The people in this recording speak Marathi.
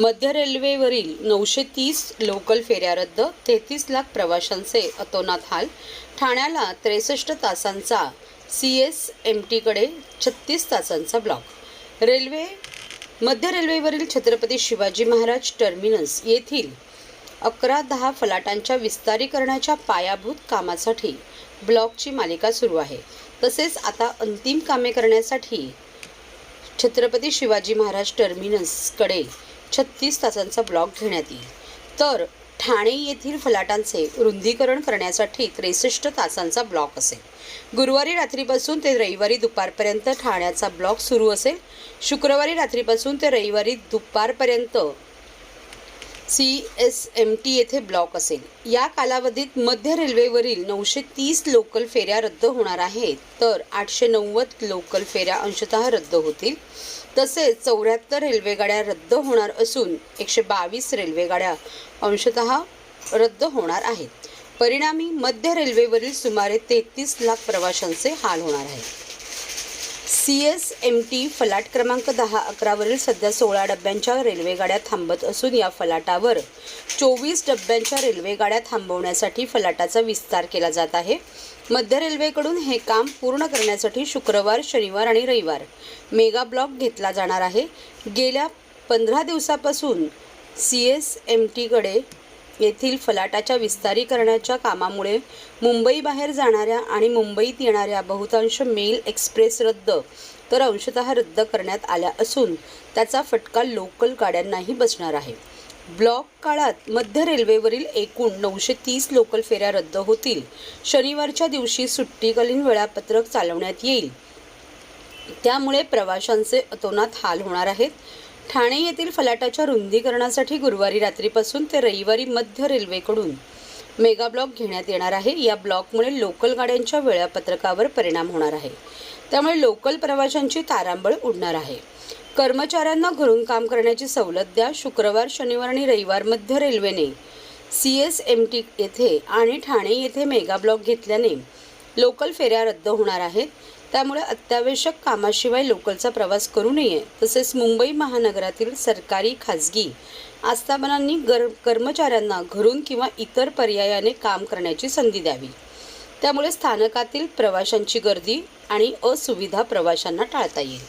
मध्य रेल्वेवरील नऊशे तीस लोकल फेऱ्या रद्द तेहतीस लाख प्रवाशांचे अतोनात हाल. ठाण्याला त्रेसष्ट तासांचा सी एस एम टीकडे छत्तीस तासांचा ब्लॉक रेल्वे मध्य रेल्वेवरील छत्रपती शिवाजी महाराज टर्मिनस येथील अकरा दहा फलाटांच्या विस्तारीकरणाच्या पायाभूत कामासाठी ब्लॉकची मालिका सुरू आहे. तसेच आता अंतिम कामे करण्यासाठी छत्रपती शिवाजी महाराज टर्मिनसकडे छत्तीस तासांचा ब्लॉक घेण्यात येईल. तर ठाणे येथील फलाटांचे रुंदीकरण करण्यासाठी त्रेसष्ट तासांचा ब्लॉक असेल. गुरुवारी रात्रीपासून ते रविवारी दुपारपर्यंत ठाण्याचा ब्लॉक सुरू असेल. शुक्रवारी रात्रीपासून ते रविवारी दुपारपर्यंत सी एस एम टी येथे ब्लॉक असेल. या कालावधीत मध्य रेल्वेवरील नऊशे तीस लोकल फेऱ्या रद्द होणार आहेत. तर आठशे नव्वद लोकल फेऱ्या अंशतः रद्द होतील. तसेच चौऱ्याहत्तर रेल्वेगाड्या रद्द होणार असून एकशे बावीस रेल्वेगाड्या अंशतः रद्द होणार आहेत. परिणामी मध्य रेल्वेवरील सुमारे तेहतीस लाख प्रवाशांचे हाल होणार आहेत. सी एस एम टी फलाट क्रमांक दहा अकरावरील सध्या सोळा डब्यांच्या रेल्वेगाड्या थांबत असून या फलाटावर चोवीस डब्यांच्या रेल्वेगाड्या थांबवण्यासाठी फलाटाचा विस्तार केला जात आहे. मध्य रेल्वेकडून हे काम पूर्ण करण्यासाठी शुक्रवार शनिवार आणि रविवार मेगा ब्लॉक घेतला जाणार आहे. गेल्या पंधरा दिवसापासून सी एस एम टीकडे येथील फलाटाच्या विस्तारीकरणाच्या कामामुळे मुंबईबाहेर जाणाऱ्या आणि मुंबईत येणाऱ्या बहुतांश मेल एक्सप्रेस रद्द तर अंशतः रद्द करण्यात आल्या असून त्याचा फटका लोकल गाड्यांनाही बसणार आहे. ब्लॉक काळात मध्य रेल्वेवरील एकूण नऊशे तीस लोकल फेऱ्या रद्द होतील. शनिवारच्या दिवशी सुट्टीकालीन वेळापत्रक चालवण्यात येईल. त्यामुळे प्रवाशांचे अतोनात हाल होणार आहेत. ठाणे येथील फलाटाच्या रुंदीकरणासाठी गुरुवारी रात्रीपासून ते रविवारी मध्य रेल्वेकडून मेगा ब्लॉक घेण्यात येणार आहे. या ब्लॉकमुळे लोकल गाड्यांच्या वेळापत्रकावर परिणाम होणार आहे. त्यामुळे लोकल प्रवाशांची तारांबळ उडणार आहे. कर्मचाऱ्यांना घरून काम करण्याची सवलत द्या. शुक्रवार शनिवार आणि रविवार मध्य रेल्वेने सी एस एम टी येथे आणि ठाणे येथे मेगा ब्लॉक घेतल्याने लोकल फेऱ्या रद्द होणार आहेत. त्यामुळे अत्यावश्यक कामाशिवाय लोकलचा प्रवास करू नये तसेच मुंबई महानगरातील सरकारी खाजगी आस्थापनांनी गर कर्मचाऱ्यांना घरून किंवा इतर पर्यायाने काम करण्याची संधी द्यावी. त्यामुळे स्थानकातील प्रवाशांची गर्दी आणि असुविधा प्रवाशांना टाळता येईल.